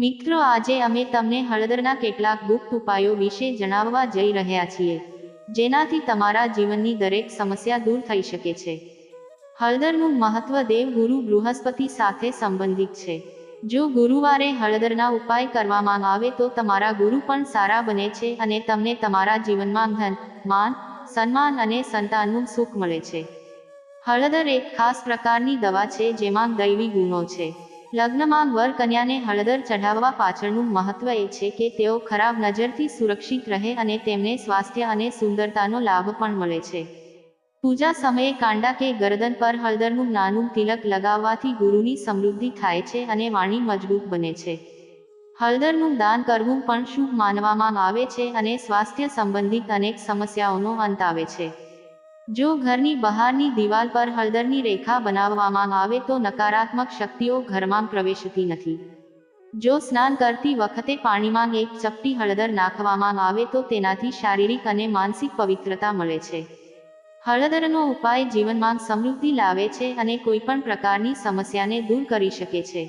મિત્રો, આજે અમે તમને હળદરના કેટલાક ગુપ્ત ઉપાયો વિશે જણાવવા જઈ રહ્યા છીએ, જેનાથી તમારા જીવનની દરેક સમસ્યા દૂર થઈ શકે છે. હળદરનું મહત્વ દેવ ગુરુ બૃહસ્પતિ સાથે સંબંધિત છે. જો ગુરુવારે હળદરના ઉપાય કરવામાં આવે તો તમારા ગુરુ પણ સારા બને છે અને તમને તમારા જીવનમાં ધન, માન, સન્માન અને સંતાનનું સુખ મળે છે. હળદર એક ખાસ પ્રકારની દવા છે જેમાં દૈવી ગુણો છે. લગ્નમાં વર કન્યાને હળદર ચઢાવવા પાછળનું મહત્વ એ છે કે તેઓ ખરાબ નજરથી સુરક્ષિત રહે અને તેમને સ્વાસ્થ્ય અને સુંદરતાનો લાભ પણ મળે છે. પૂજા સમયે કાંડા કે ગરદન પર હળદરનું નાનું તિલક લગાવવાથી ગુરુની સમૃદ્ધિ થાય છે અને વાણી મજબૂત બને છે. હળદરનું દાન કરવું પણ શુભ માનવામાં આવે છે અને સ્વાસ્થ્ય સંબંધિત અનેક સમસ્યાઓનો અંત આવે છે. જો ઘરની બહારની દિવાલ પર હળદરની રેખા બનાવવામાં આવે તો નકારાત્મક શક્તિઓ ઘરમાં પ્રવેશતી નથી. જો સ્નાન કરતી વખતે પાણીમાં એક ચપટી હળદર નાખવામાં આવે તો તેનાથી શારીરિક અને માનસિક પવિત્રતા મળે છે. હળદરનો ઉપાય જીવનમાં સમૃદ્ધિ લાવે છે અને કોઈપણ પ્રકારની સમસ્યાને દૂર કરી શકે છે.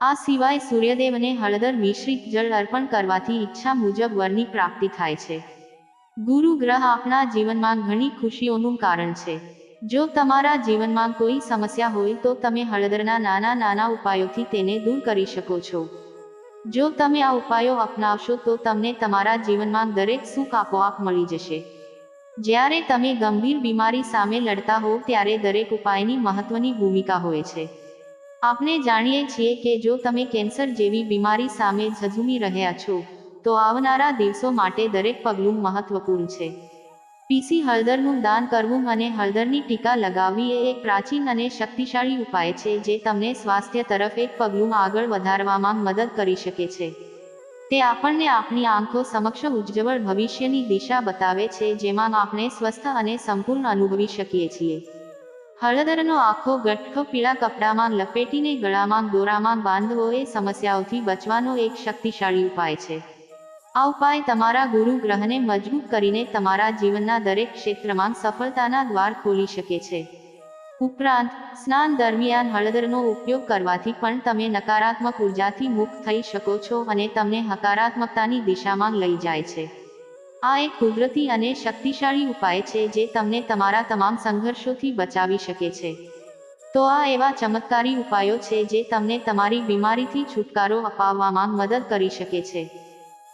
આ સિવાય સૂર્યદેવને હળદર મિશ્રિત જળ અર્પણ કરવાથી ઈચ્છા મુજબ વરની પ્રાપ્તિ થાય છે. ગુરુ ગ્રહ આપણા જીવનમાં ઘણી ખુશીઓનું કારણ છે. જો તમારા જીવનમાં કોઈ સમસ્યા હોય તો તમે હળદરના નાના નાના ઉપાયોથી તેને દૂર કરી શકો છો. જો તમે આ ઉપાયો અપનાવશો તો તમને તમારા જીવનમાં દરેક સુખ આપોઆપ મળી જશે. જ્યારે તમે ગંભીર બીમારી સામે લડતા હો ત્યારે દરેક ઉપાયની મહત્વની ભૂમિકા હોય છે. આપણે જાણીએ છીએ કે જો તમે કેન્સર જેવી બીમારી સામે ઝઝૂમી રહ્યા છો તો આવનારા દિવસો માટે દરેક પગલું મહત્વપૂર્ણ છે. પીસી હળદરનું દાન કરવું અને હળદરની ટીકા લગાવવી એ એક પ્રાચીન અને શક્તિશાળી ઉપાય છે જે તમને સ્વાસ્થ્ય તરફ એક પગલું આગળ વધારવામાં મદદ કરી શકે છે. તે આપણને આપણી આંખો સમક્ષ ઉજ્જવળ ભવિષ્યની દિશા બતાવે છે જેમાં આપણે સ્વસ્થ અને સંપૂર્ણ અનુભવી શકીએ છીએ. હળદરનો આખો ગઠ્ઠો પીળા કપડામાં લપેટીને ગળામાં દોરામાં બાંધવો એ સમસ્યાઓથી બચવાનો એક શક્તિશાળી ઉપાય છે. આ ઉપાય તમારા ગુરુ ગ્રહને મજબૂત કરીને તમારા જીવનના દરેક ક્ષેત્રમાં સફળતાના દ્વાર ખોલી શકે છે. ઉપરાંત, સ્નાન દરમિયાન હળદરનો ઉપયોગ કરવાથી પણ તમે નકારાત્મક ઉર્જાથી મુક્ત થઈ શકો છો અને તમને હકારાત્મકતાની દિશામાં લઈ જાય છે. આ એક કુદરતી અને શક્તિશાળી ઉપાય છે જે તમને તમારા તમામ સંઘર્ષોથી બચાવી શકે છે. તો આ એવા ચમત્કારી ઉપાયો છે જે તમને તમારી બીમારીથી છુટકારો અપાવવામાં મદદ કરી શકે છે.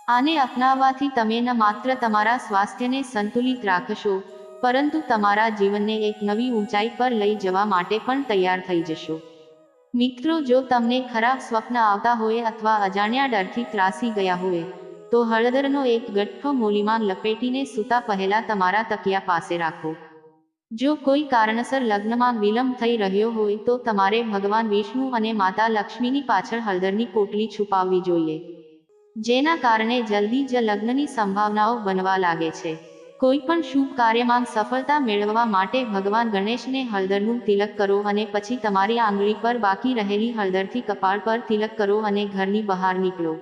આને અપનાવવાથી તમે ન માત્ર તમારા સ્વાસ્થ્યને સંતુલિત રાખશો, પરંતુ તમારા જીવનને એક નવી ઊંચાઈ પર લઈ જવા માટે પણ તૈયાર થઈ જશો. મિત્રો, જો તમને ખરાબ સ્વપ્ન આવતા હોય અથવા અજાણ્યા ડરથી ત્રાસી ગયા હોય, તો હળદરનો એક ગઠ્ઠો મૂલીમાં લપેટીને સૂતા પહેલા તમારા તકિયા પાસે રાખો. જો કોઈ કારણસર લગ્નમાં વિલંબ થઈ રહ્યો હોય, તો તમારે ભગવાન વિષ્ણુ અને માતા લક્ષ્મીની પાછળ હળદરની પોટલી છુપાવવી જોઈએ. જેના કારણે જલ્દી જ લગ્નની સંભાવનાઓ બનવા લાગે છે. કોઈ પણ શુભ કાર્યમાં સફળતા મેળવવા માટે ભગવાન ગણેશને હળદરનું તિલક કરો અને પછી તમારી આંગળી પર બાકી રહેલી હળદરથી કપાળ પર તિલક કરો અને ઘરની બહાર નીકળો.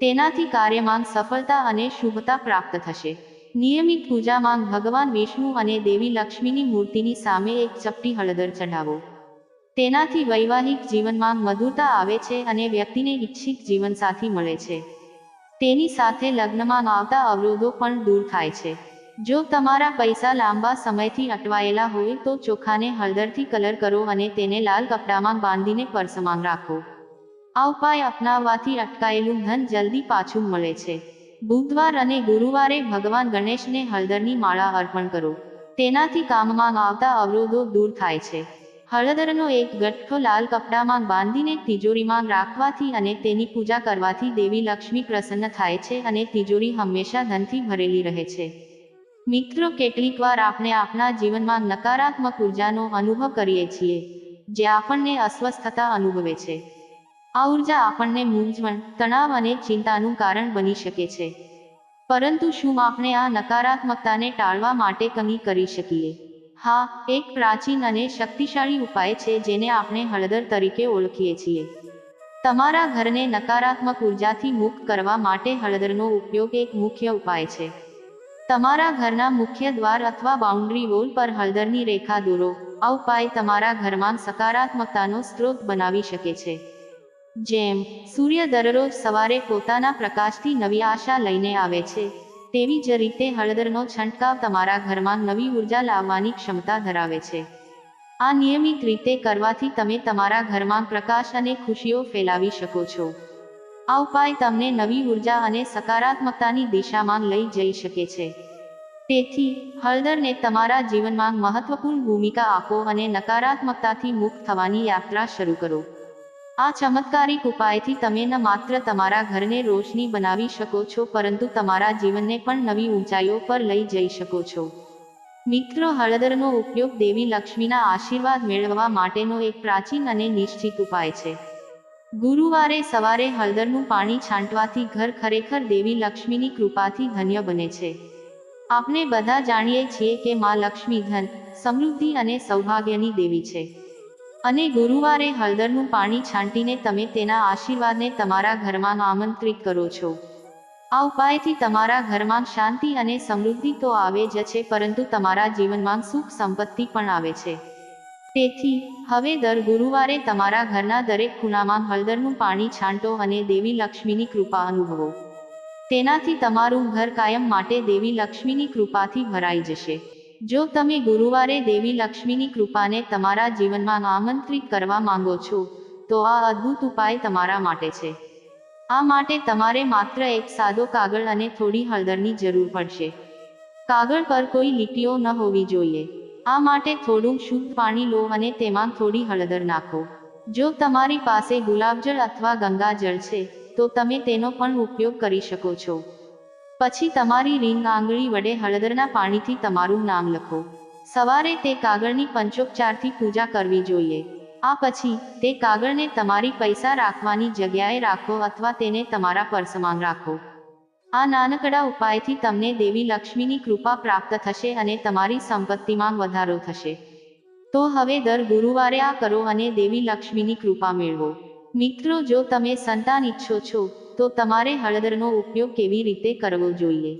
તેનાથી કાર્યમાં સફળતા અને શુભતા પ્રાપ્ત થશે. નિયમિત પૂજામાં ભગવાન વિષ્ણુ અને દેવી લક્ષ્મીની મૂર્તિની સામે એક ચપટી હળદર ચઢાવો. તેનાથી વૈવાહિક જીવનમાં મધુરતા આવે છે અને વ્યક્તિને ઈચ્છિત જીવનસાથી મળે છે. તેની સાથે લગ્નમાં આવતા અવરોધો પણ દૂર થાય છે. જો તમારા પૈસા લાંબા સમયથી અટવાયેલા હોય તો ચોખાને હળદરથી કલર કરો અને તેને લાલ કપડામાં બાંધીને પર્સમાં રાખો. આ ઉપાય અપનાવવાથી અટકાયેલું ધન જલ્દી પાછું મળે છે. બુધવાર અને ગુરુવારે ભગવાન ગણેશને હળદરની માળા અર્પણ કરો. તેનાથી કામમાં આવતા અવરોધો દૂર થાય છે. હળદરનો એક ગઠ્ઠો લાલ કપડામાં બાંધીને તિજોરીમાં રાખવાથી અને તેની પૂજા કરવાથી દેવી લક્ષ્મી પ્રસન્ન થાય છે અને તિજોરી હંમેશા ધનથી ભરેલી રહે છે. મિત્રો, કેટલીક વાર આપણે આપણા જીવનમાં નકારાત્મક ઉર્જાનો અનુભવ કરીએ છીએ, જે આપણને અસ્વસ્થતા અનુભવે છે. આ ઊર્જા આપણને મૂંઝવણ, તણાવ અને ચિંતાનું કારણ બની શકે છે. પરંતુ શું આપણે આ નકારાત્મકતાને ટાળવા માટે કંઈ કરી શકીએ? હા, એક પ્રાચીન અને શક્તિશાળી ઉપાય છે જેને આપણે હળદર તરીકે ઓળખીએ છીએ. તમારા ઘરને નકારાત્મક ઉર્જાથી મુક્ત કરવા માટે હળદરનો ઉપયોગ એક મુખ્ય ઉપાય છે. તમારા ઘરના મુખ્ય દ્વાર અથવા બાઉન્ડ્રી વોલ પર હળદરની રેખા દોરો. આ ઉપાય તમારા ઘરમાં સકારાત્મકતાનો સ્ત્રોત બનાવી શકે છે. જેમ, સૂર્ય દરરોજ સવારે પોતાના પ્રકાશથી નવી આશા લઈને આવે છે. તેવી જ રીતે હળદરનો છંટકાવ તમારા ઘરમાં નવી ઊર્જા લાવવાની ક્ષમતા ધરાવે છે. આ નિયમિત રીતે કરવાથી તમે તમારા ઘરમાં પ્રકાશ અને ખુશીઓ ફેલાવી શકો છો. આ ઉપાય તમને નવી ઊર્જા અને સકારાત્મકતાની દિશામાં લઈ જઈ શકે છે. તેથી, હળદરને તમારા જીવનમાં મહત્વપૂર્ણ ભૂમિકા આપો અને નકારાત્મકતાથી મુક્ત થવાની યાત્રા શરૂ કરો. આ ચમત્કારિક ઉપાયથી તમે ન માત્ર તમારા ઘરને રોશની બનાવી શકો છો, પરંતુ તમારા જીવનને પણ નવી ઊંચાઈઓ પર લઈ જઈ શકો છો. મિત્રો, હળદરનો ઉપયોગ દેવી લક્ષ્મીના આશીર્વાદ મેળવવા માટેનો એક પ્રાચીન અને નિશ્ચિત ઉપાય છે. ગુરુવારે સવારે હળદરનું પાણી છાંટવાથી ઘર ખરેખર દેવી લક્ષ્મીની કૃપાથી ધન્ય બને છે. આપણે બધા જાણીએ છીએ કે મા લક્ષ્મી ધન, સમૃદ્ધિ અને સૌભાગ્યની દેવી છે. અને ગુરુવારે હળદરનું પાણી છાંટીને તમે તેના આશીર્વાદને તમારા ઘરમાં આમંત્રિત કરો છો. આ ઉપાયથી તમારા ઘરમાં શાંતિ અને સમૃદ્ધિ તો આવે જ છે, પરંતુ તમારા જીવનમાં સુખ સંપત્તિ પણ આવે છે. તેથી, હવે દર ગુરુવારે તમારા ઘરના દરેક ખૂણામાં હળદરનું પાણી છાંટો અને દેવી લક્ષ્મીની કૃપા અનુભવો. તેનાથી તમારું ઘર કાયમ માટે દેવી લક્ષ્મીની કૃપાથી ભરાઈ જશે. જો તમે ગુરુવારે દેવી લક્ષ્મીની કૃપાને તમારા જીવનમાં આમંત્રિત કરવા માંગો છો, તો આ અદ્ભુત ઉપાય તમારા માટે છે. આ માટે તમારે માત્ર એક સાદો કાગળ અને થોડી હળદરની જરૂર પડશે. કાગળ પર કોઈ લીટીઓ ન હોવી જોઈએ. આ માટે થોડું શુદ્ધ પાણી લો અને તેમાં થોડી હળદર નાખો. જો તમારી પાસે ગુલાબજળ અથવા ગંગાજળ છે, તો તમે તેનો પણ ઉપયોગ કરી શકો છો. પછી તમારી રીંગ આંગળી વડે હળદરના પાણીથી તમારું નામ લખો. સવારે તે કાગળની પંચોપચારથી પૂજા કરવી જોઈએ. આ પછી, તે કાગળને તમારી પૈસા રાખવાની જગ્યાએ રાખો અથવા તેને તમારા પર્સમાં રાખો. આ નાનકડા ઉપાયથી તમને દેવી લક્ષ્મીની કૃપા પ્રાપ્ત થશે અને તમારી સંપત્તિમાં વધારો થશે. તો હવે દર ગુરુવારે આ કરો અને દેવી લક્ષ્મીની કૃપા મેળવો. મિત્રો, જો તમે સંતાન ઈચ્છો છો તો તમારે હળદરનો ઉપયોગ કેવી રીતે કરવો જોઈએ?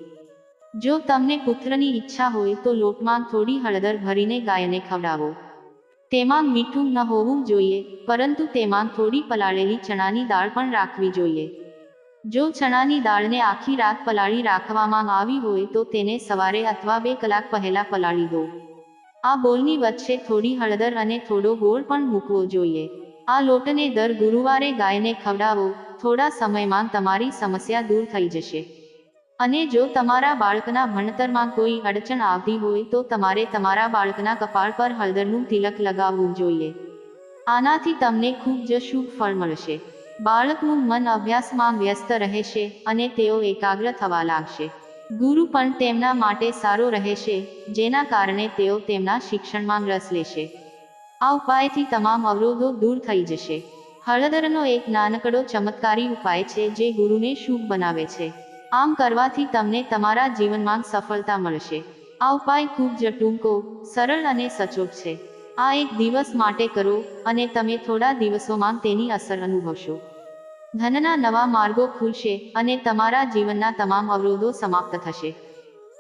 જો તમને પુત્રની ઈચ્છા હોય તો લોટમાં થોડી હળદર ભરીને ગાયને ખવડાવો. તેમાં મીઠું ન હોવું જોઈએ, પરંતુ તેમાં થોડી પલાળેલી ચણાની દાળ પણ રાખવી જોઈએ. જો ચણાની દાળને આખી રાત પલાળી રાખવામાં આવી હોય તો તેને સવારે અથવા બે કલાક પહેલા પલાળી દો. આ બોલની વચ્ચે થોડી હળદર અને થોડો ગોળ પણ મૂકવો જોઈએ. આ લોટને દર ગુરુવારે ગાયને ખવડાવો, થોડા સમયમાં તમારી સમસ્યા દૂર થઈ જશે. અને જો તમારા બાળકના ભણતરમાં કોઈ અડચણ આવતી હોય તો તમારે તમારા બાળકના કપાળ પર હળદરનું તિલક લગાવવું જોઈએ. આનાથી તમને ખૂબ જ શુભ ફળ મળશે. બાળકનું મન અભ્યાસમાં વ્યસ્ત રહેશે અને તેઓ એકાગ્ર થવા લાગશે. ગુરુ પણ તેમના માટે સારો રહેશે, જેના કારણે તેઓ તેમના શિક્ષણમાં રસ લેશે. આ ઉપાયથી તમામ અવરોધો દૂર થઈ જશે. હળદરનો એક નાનકડો ચમત્કારી ઉપાય છે જે ગુરુને શુભ બનાવે છે. આમ કરવાથી તમને તમારા જીવનમાં સફળતા મળશે. આ ઉપાય ખૂબ જ ટૂંકો, સરળ અને સચોટ છે. આ એક દિવસ માટે કરો અને તમે થોડા દિવસોમાં તેની અસર અનુભવશો. ધનના નવા માર્ગો ખુલશે અને તમારા જીવનના તમામ અવરોધો સમાપ્ત થશે.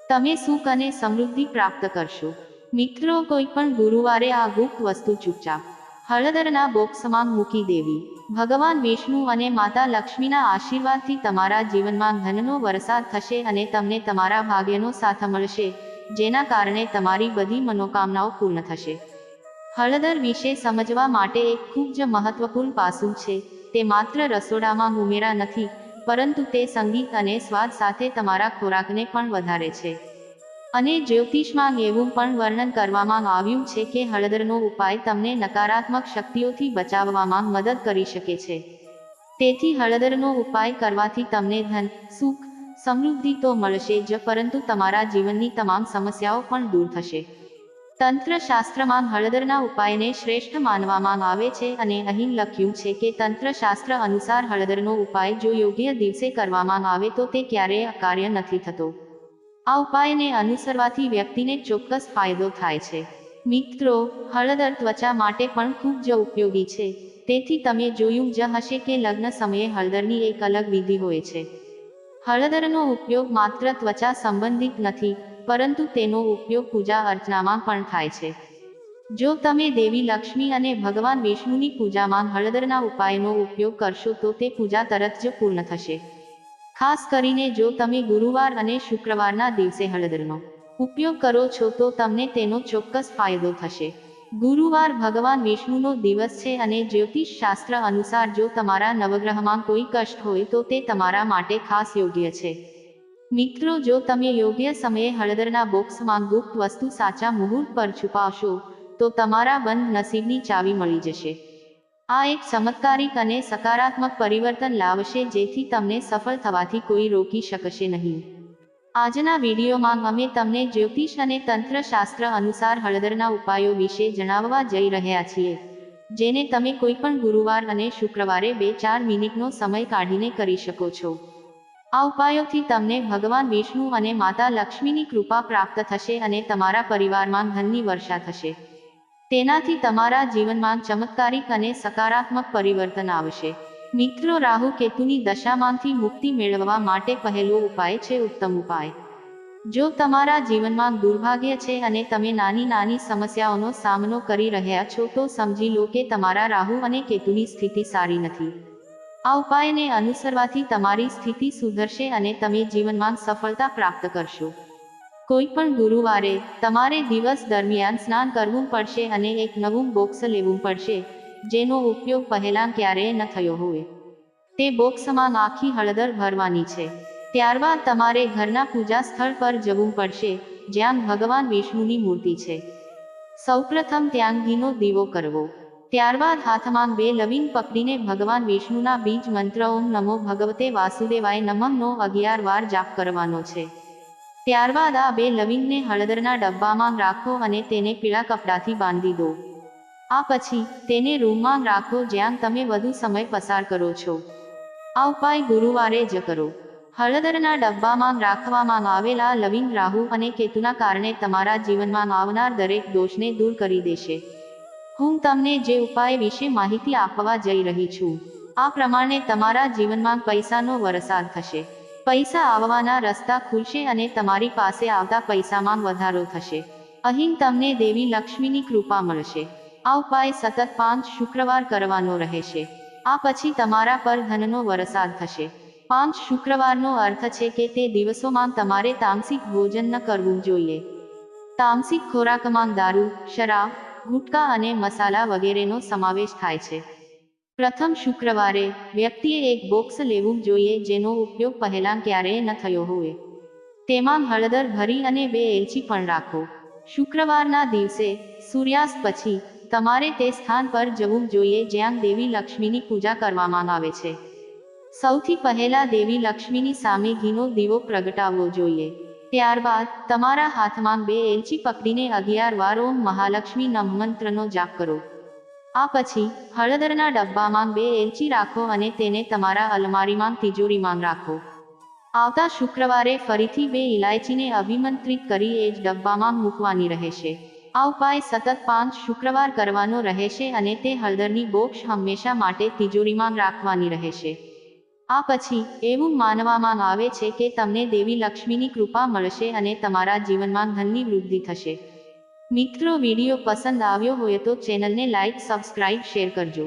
તમે સુખ અને સમૃદ્ધિ પ્રાપ્ત કરશો. મિત્રો કોઈ પણ ગુરુવારે આ ગુપ્ત વસ્તુ ચૂપચાપ, હળદરના બોક્સમાં મૂકી દેવી. ભગવાન વિષ્ણુ અને માતા લક્ષ્મીના આશીર્વાદથી તમારા જીવનમાં ધનનો વરસાદ થશે અને તમને તમારા ભાગ્યનો સાથ મળશે, જેના કારણે તમારી બધી મનોકામનાઓ પૂર્ણ થશે. હળદર વિશે સમજવા માટે એક ખૂબ જ મહત્વપૂર્ણ પાસું છે, તે માત્ર રસોડામાં ઉમેરા નથી, પરંતુ તે સંગીત અને સ્વાદ સાથે તમારા ખોરાકને પણ વધારે છે. અને જ્યોતિષમાં એવું પણ વર્ણન કરવામાં આવ્યું છે કે હળદરનો ઉપાય તમને નકારાત્મક શક્તિઓથી બચાવવામાં મદદ કરી શકે છે. તેથી હળદરનો ઉપાય કરવાથી તમને ધન, સુખ, સમૃદ્ધિ તો મળશે જ, પરંતુ તમારા જીવનની તમામ સમસ્યાઓ પણ દૂર થશે. તંત્ર શાસ્ત્રમાં હળદરના ઉપાયને શ્રેષ્ઠ માનવામાં આવે છે અને અહીં લખ્યું છે કે તંત્ર શાસ્ત્ર અનુસાર હળદરનો ઉપાય જો યોગ્ય દિવસે કરવામાં આવે તો તે ક્યારેય અકાર્ય નથી થતો. આ ઉપાયને અનુસરવાથી વ્યક્તિને ચોક્કસ ફાયદો થાય છે. મિત્રો, હળદર ત્વચા માટે પણ ખૂબ જ ઉપયોગી છે. તેથી તમે જોયું જ હશે કે લગ્ન સમયે હળદરની એક અલગ વિધિ હોય છે. હળદરનો ઉપયોગ માત્ર ત્વચા સંબંધિત નથી, પરંતુ તેનો ઉપયોગ પૂજા અર્ચનામાં પણ થાય છે. જો તમે દેવી લક્ષ્મી અને ભગવાન વિષ્ણુની પૂજામાં હળદરના ઉપાયનો ઉપયોગ કરશો તો તે પૂજા તરત જ પૂર્ણ થશે. ખાસ કરીને જો તમે ગુરુવાર અને શુક્રવારના દિવસે હળદરનો ઉપયોગ કરો છો તો તમને તેનો ચોક્કસ ફાયદો થશે. ગુરુવાર ભગવાન વિષ્ણુનો દિવસ છે અને જ્યોતિષ શાસ્ત્ર અનુસાર જો તમારા નવગ્રહમાં કોઈ કષ્ટ હોય તો તે તમારા માટે ખાસ યોગ્ય છે. મિત્રો, જો તમે યોગ્ય સમયે હળદરના બોક્સમાં ગુપ્ત વસ્તુ સાચા મુહૂર્ત પર છુપાવશો, તો તમારા બંધ નસીબની ચાવી મળી જશે. આ એક ચમત્કારિક અને સકારાત્મક પરિવર્તન લાવશે જેથી તમને સફળ થવાથી કોઈ રોકી શકશે નહીં. આજના વિડીયોમાં અમે તમને જ્યોતિષ અને તંત્રશાસ્ત્ર અનુસાર હળદરના ઉપાયો વિશે જણાવવા જઈ રહ્યા છીએ, જેને તમે કોઈપણ ગુરુવાર અને શુક્રવારે બે ચાર મિનિટનો સમય કાઢીને કરી શકો છો. આ ઉપાયોથી તમને ભગવાન વિષ્ણુ અને માતા લક્ષ્મીની કૃપા પ્રાપ્ત થશે અને તમારા પરિવારમાં ધનની વર્ષા થશે. તેનાથી તમારા જીવનમાં ચમત્કારિક અને સકારાત્મક પરિવર્તન આવશે. મિત્રો, રાહુ કેતુની દશામાંથી મુક્તિ મેળવવા માટે પહેલો ઉપાય છે ઉત્તમ ઉપાય. જો તમારા જીવનમાં દુર્ભાગ્ય છે અને તમે નાની નાની સમસ્યાઓનો સામનો કરી રહ્યા છો, તો સમજી લો કે તમારા રાહુ અને કેતુની સ્થિતિ સારી નથી. આ ઉપાયને અનુસરવાથી તમારી સ્થિતિ સુધરશે અને તમે જીવનમાં સફળતા પ્રાપ્ત કરશો. કોઈ પણ ગુરુવારે તમારે દિવસ દરમિયાન સ્નાન કરવું પડશે અને એક નવું બોક્સ લેવું પડશે, જેનો ઉપયોગ પહેલાં ક્યારેય ન થયો હોય. તે બોક્સમાં આખી હળદર ભરવાની છે. ત્યારબાદ તમારે ઘરના પૂજા સ્થળ પર જવું પડશે, જ્યાં ભગવાન વિષ્ણુની મૂર્તિ છે. સૌપ્રથમ ત્યાં ઘીનો દીવો કરવો. ત્યારબાદ હાથમાં બે લવિંગ પકડીને ભગવાન વિષ્ણુના બીજ મંત્ર ઓમ નમો ભગવતે વાસુદેવાય નમઃનો અગિયાર વાર જાપ કરવાનો છે. ત્યારબાદ આ બે લવિંગને હળદરના ડબ્બામાં રાખો અને તેને પીળા કપડાથી બાંધી દો. આ પછી તેને રૂમમાં રાખો જ્યાં તમે વધુ સમય પસાર કરો છો. આ ઉપાય ગુરુવારે જ કરો. હળદરના ડબ્બામાં રાખવામાં આવેલા લવિંગ રાહુ અને કેતુના કારણે તમારા જીવનમાં આવનાર દરેક દોષને દૂર કરી દેશે. હું તમને જે ઉપાય વિશે માહિતી આપવા જઈ રહી છું, આ પ્રમાણે તમારા જીવનમાં પૈસાનો વરસાદ થશે. પૈસા આવવાના રસ્તા ખુલશે અને તમારી પાસે આવતા પૈસામાં વધારો થશે. અહીં તમને દેવી લક્ષ્મીની કૃપા મળશે. આ ઉપાય સતત પાંચ શુક્રવાર કરવાનો રહેશે. આ પછી તમારા પર ધનનો વરસાદ થશે. પાંચ શુક્રવારનો અર્થ છે કે તે દિવસોમાં તમારે તામસિક ભોજન ન કરવું જોઈએ. તામસિક ખોરાકમાં દારૂ, શરાબ, ગુટકા અને મસાલા વગેરેનો સમાવેશ થાય છે. પ્રથમ શુક્રવારે વ્યક્તિએ એક બોક્સ લેવું જોઈએ જેનો ઉપયોગ પહેલાં ક્યારેય ન થયો હોય. તેમાં હળદર ભરી અને બે એલચી પણ રાખો. શુક્રવારના દિવસે સૂર્યાસ્ત પછી તમારે તે સ્થાન પર જવું જોઈએ જ્યાં દેવી લક્ષ્મીની પૂજા કરવામાં આવે છે. સૌથી પહેલા દેવી લક્ષ્મીની સામે ઘીનો દીવો પ્રગટાવવો જોઈએ. ત્યારબાદ તમારા હાથમાં બે એલચી પકડીને અગિયાર વાર ઓમ મહાલક્ષ્મી નમ મંત્રનો જાપ કરો. આ પછી હળદરના ડબ્બામાં બે એલચી રાખો અને તેને તમારા અલમારીમાં તિજોરીમાં રાખો. આવતા શુક્રવારે ફરીથી બે ઇલાયચીને અભિમંત્રિત કરી એ જ ડબ્બામાં મૂકવાની રહેશે. આ ઉપાય સતત પાંચ શુક્રવાર કરવાનો રહેશે અને તે હળદરની બોક્સ હંમેશા માટે તિજોરીમાં રાખવાની રહેશે. આ પછી એવું માનવામાં આવે છે કે તમને દેવી લક્ષ્મીની કૃપા મળશે અને તમારા જીવનમાં ધનની વૃદ્ધિ થશે. મિત્રો વીડિયો પસંદ આવ્યો હોય તો ચેનલને લાઇક સબસ્ક્રાઇબ શેર કરજો.